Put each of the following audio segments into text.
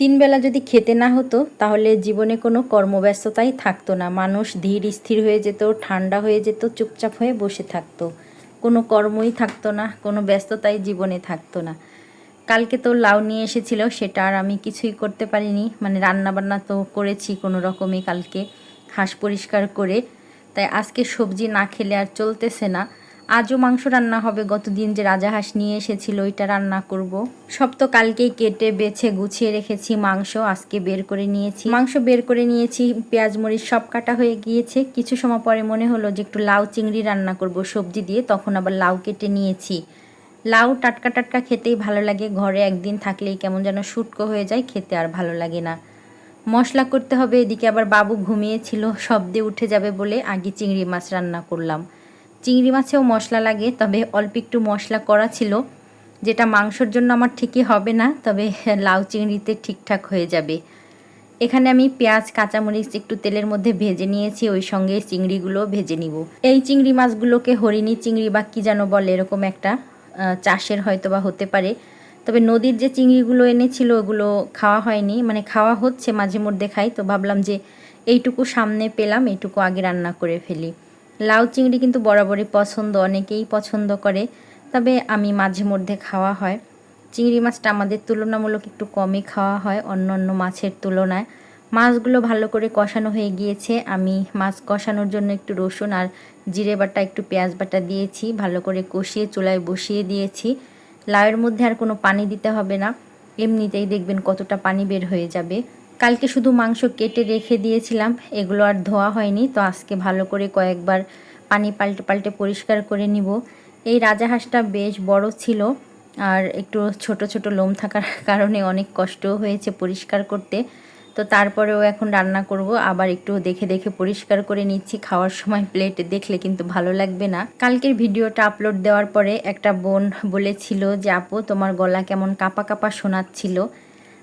তিন বেলা যদি খেতে না হতো, তাহলে জীবনে কোনো কর্মব্যস্ততাই থাকতো না। মানুষ ধীর স্থির হয়ে যেত, ঠান্ডা হয়ে যেত, চুপচাপ হয়ে বসে থাকতো। কোনো কর্মই থাকতো না, কোনো ব্যস্ততাই জীবনে থাকতো না। কালকে তো লাউ নিয়ে এসেছিল, সেটা আর আমি কিছুই করতে পারিনি। মানে রান্না বান্না তো করেছি কোনো রকমই কালকে হাঁস পরিষ্কার করে। তাই আজকে সবজি না খেলে আর চলতেছে না। আজও মাংস রান্না হবে। গতদিন যে রাজা হাঁস নিয়ে এসেছিল, ওইটা রান্না করব। সব তো কালকেই কেটে, বেছে, গুছিয়ে রেখেছি মাংস। আজকে বের করে নিয়েছি। মাংস বের করে নিয়েছি, পেঁয়াজ, মরিচ সব কাটা হয়ে গিয়েছে। কিছু সময় পরে মনে হলো যে একটু লাউ, চিংড়ি রান্না করব। সবজি দিয়ে তখন আবার লাউ কেটে নিয়েছি। লাউ টাটকা টাটকা খেতেই ভালো লাগে। ঘরে একদিন থাকলেই কেমন যেন শুটকো হয়ে যায়, খেতে আর ভালো লাগে না। মশলা করতে হবে, এদিকে আবার বাবু ঘুমিয়েছিল, শব্দে উঠে যাবে বলে আগে চিংড়ি মাছ রান্না করলাম। চিংড়ি মাছেও মশলা লাগে, তবে অল্প একটু মশলা করা ছিল, যেটা মাংসর জন্য আমার ঠিকই হবে না, তবে লাউ চিংড়িতে ঠিকঠাক হয়ে যাবে। এখানে আমি পেঁয়াজ, কাঁচামরিচ একটু তেলের মধ্যে ভেজে নিয়েছি, ওই সঙ্গে চিংড়িগুলো ভেজে নিব। এই চিংড়ি মাছগুলোকে হরিণী চিংড়ি বা কী যেন বলে, এরকম একটা চাষের হয়তো বা হতে পারে। তবে নদীর যে চিংড়িগুলো এনেছিল, ওগুলো খাওয়া হয়নি মানে খাওয়া হচ্ছে মাঝে মধ্যে খাই, তো ভাবলাম যে এইটুকু সামনে পেলাম, এইটুকু আগে রান্না করে ফেলি। লাউ চিংড়ি কিন্তু বরাবরই পছন্দ, অনেকেই পছন্দ করে। তবে আমি মাঝে মধ্যে খাওয়া হয়। চিংড়ি মাছটা আমাদের তুলনামূলক একটু কমই খাওয়া হয় অন্য অন্য মাছের তুলনায়। মাছগুলো ভালো করে কষানো হয়ে গিয়েছে। আমি মাছ কষানোর জন্য একটু রসুন আর জিরে বাটা, একটু পেঁয়াজ বাটা দিয়েছি। ভালো করে কষিয়ে চুলায় বসিয়ে দিয়েছি। লাউয়ের মধ্যে আর কোনো পানি দিতে হবে না। এমনিতেই দেখবেন কতটা পানি বের হয়ে যাবে। কালকে শুধু মাংস কেটে রেখে দিয়েছিলাম, এগুলো আর ধোয়া হয়নি, তো আজকে ভালো করে কয়েকবার পানি পাল্টে পাল্টে পরিষ্কার করে নিব। এই রাজাহাঁসটা বেশ বড় ছিল, আর একটু ছোট ছোট লোম থাকার কারণে অনেক কষ্টও হয়েছে পরিষ্কার করতে। তো তারপরেও এখন রান্না করব, আবার একটু দেখে দেখে পরিষ্কার করে নিচ্ছি, খাওয়ার সময় প্লেটে দেখলে কিন্তু ভালো লাগবে না। কালকের ভিডিওটা আপলোড দেওয়ার পরে একটা বোন বলেছিল যে, আপু, তোমার গলা কেমন কাপা কাপা শোনাচ্ছিল।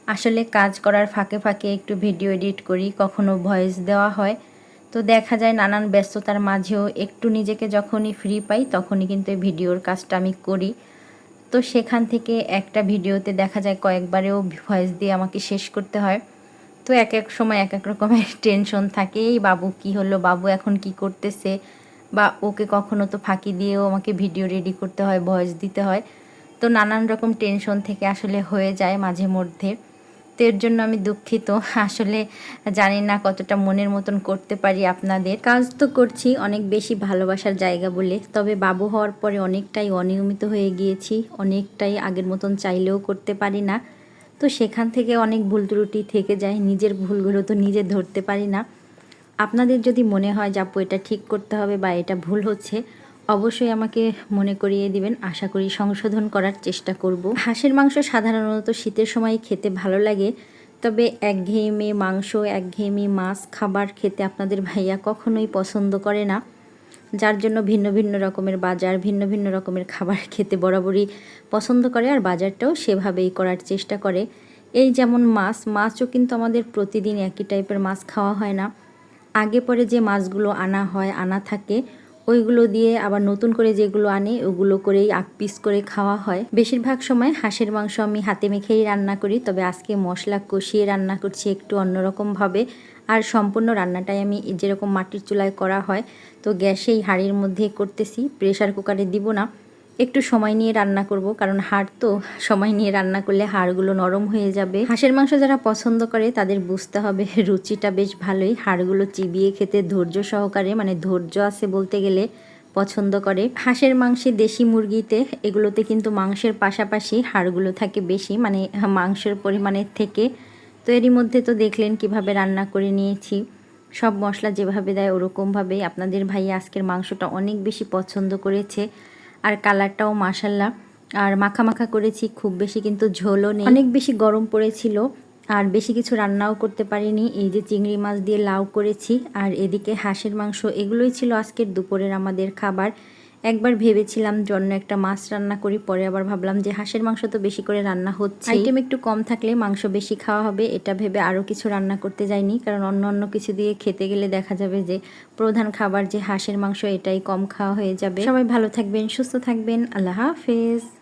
আসলে কাজ করার ফাঁকে ফাঁকে একটু ভিডিও এডিট করি, কখনো ভয়েস দেওয়া হয়। তো দেখা যায় নানান ব্যস্ততার মাঝেও একটু নিজেকে যখনই ফ্রি পাই, তখনই কিন্তু এই ভিডিওর কাজটা আমি করি। তো সেখান থেকে একটা ভিডিওতে দেখা যায় কয়েকবারেও ভয়েস দিয়ে আমাকে শেষ করতে হয়। তো এক এক সময় এক এক রকমের টেনশন থাকে, এই বাবু কি হলো? বাবু এখন কি করতেছে? বা ওকে কখনো তো ফাঁকি দিয়েও আমাকে ভিডিও রেডি করতে হয়, ভয়েস দিতে হয়। তো নানান রকম টেনশন থেকে আসলে হয়ে যায় মাঝে মধ্যে। তো এর জন্য আমি দুঃখিত। আসলে জানি না কতটা মনের মতন করতে পারি আপনাদের। কাজ তো করছি, অনেক বেশি ভালোবাসার জায়গা বলে। তবে বাবু হওয়ার পরে অনেকটাই অনিয়মিত হয়ে গিয়েছি, অনেকটাই আগের মতন চাইলেও করতে পারি না। তো সেখান থেকে অনেক ভুল ত্রুটি থেকে যায়, নিজের ভুলগুলো তো নিজে ধরতে পারি না। আপনাদের যদি মনে হয় যে, আপু, এটা ঠিক করতে হবে বা এটা ভুল হচ্ছে অবশ্যই আমাকে মনে করিয়ে দিবেন। আশা করি সংশোধন করার চেষ্টা করব। হাঁসের মাংস সাধারণত শীতের সময় খেতে ভালো লাগে। তবে একঘেয়েমি মাংস, একঘেয়েমি মাছ খাবার খেতে আপনাদের ভাইয়া কখনোই পছন্দ করে না। যার জন্য ভিন্ন ভিন্ন রকমের বাজার, ভিন্ন ভিন্ন রকমের খাবার খেতে বরাবরই পছন্দ করে আর বাজারটাও সেভাবেই করার চেষ্টা করে। এই যেমন মাছ, মাছও কিন্তু আমাদের প্রতিদিন একই টাইপের মাছ খাওয়া হয় না। আগে পরে যে মাছগুলো আনা হয়, আনা থাকে ওইগুলো দিয়ে আবার নতুন করে যেগুলো আনে, ওগুলো করেই আক পিস করে খাওয়া হয়। বেশিরভাগ সময় হাঁসের মাংস আমি হাতে মেখেই রান্না করি, তবে আজকে মশলা কষিয়ে রান্না করছি একটু অন্যরকমভাবে। আর সম্পূর্ণ রান্নাটাই আমি যেরকম মাটির চুলায় করা হয়, তো গ্যাসেই হাঁড়ির মধ্যে করতেছি প্রেশার কুকারে দিব না। একটু সময় নিয়ে রান্না করব, কারণ হাড় তো সময় নিয়ে রান্না করলে হাড়গুলো নরম হয়ে যাবে। হাঁসের মাংস যারা পছন্দ করে, তাদের বুঝতে হবে রুচিটা বেশ ভালোই। হাড়গুলো চিবিয়ে খেতে ধৈর্য সহকারে মানে ধৈর্য আছে বলতে গেলে, পছন্দ করে। হাঁসের মাংসে দেশি মুরগিতে, এগুলোতে কিন্তু মাংসের পাশাপাশি হাড়গুলো থাকে বেশি মানে মাংসের পরিমাণের থেকে। তো এরই মধ্যে তো দেখলেন কীভাবে রান্না করে নিয়েছি। সব মশলা যেভাবে দেয় ওরকমভাবেই। আপনাদের ভাই আজকের মাংসটা অনেক বেশি পছন্দ করেছে। আর কালারটাও মাসাল্লা আর মাখা মাখা করেছি, খুব বেশি কিন্তু ঝোলও নেই। অনেক বেশি গরম পড়েছিল, আর বেশি কিছু রান্নাও করতে পারিনি। এই যে চিংড়ি মাছ দিয়ে লাউ করেছি, আর এদিকে হাঁসের মাংস, এগুলোই ছিল আজকের দুপুরের আমাদের খাবার। একবার ভেবেছিলাম জন্য একটা মাছ রান্না করি, পরে আবার ভাবলাম যে হাঁসের মাংস তো বেশি করে রান্না হচ্ছে আইটেম একটু কম থাকলে মাংস বেশি খাওয়া হবে, এটা ভেবে আরও কিছু রান্না করতে যাইনি, কারণ অন্য অন্য কিছু দিয়ে খেতে গেলে দেখা যাবে যে প্রধান খাবার যে হাঁসের মাংস, এটাই কম খাওয়া হয়ে যাবে। সবাই ভালো থাকবেন, সুস্থ থাকবেন, আল্লাহ হাফেজ।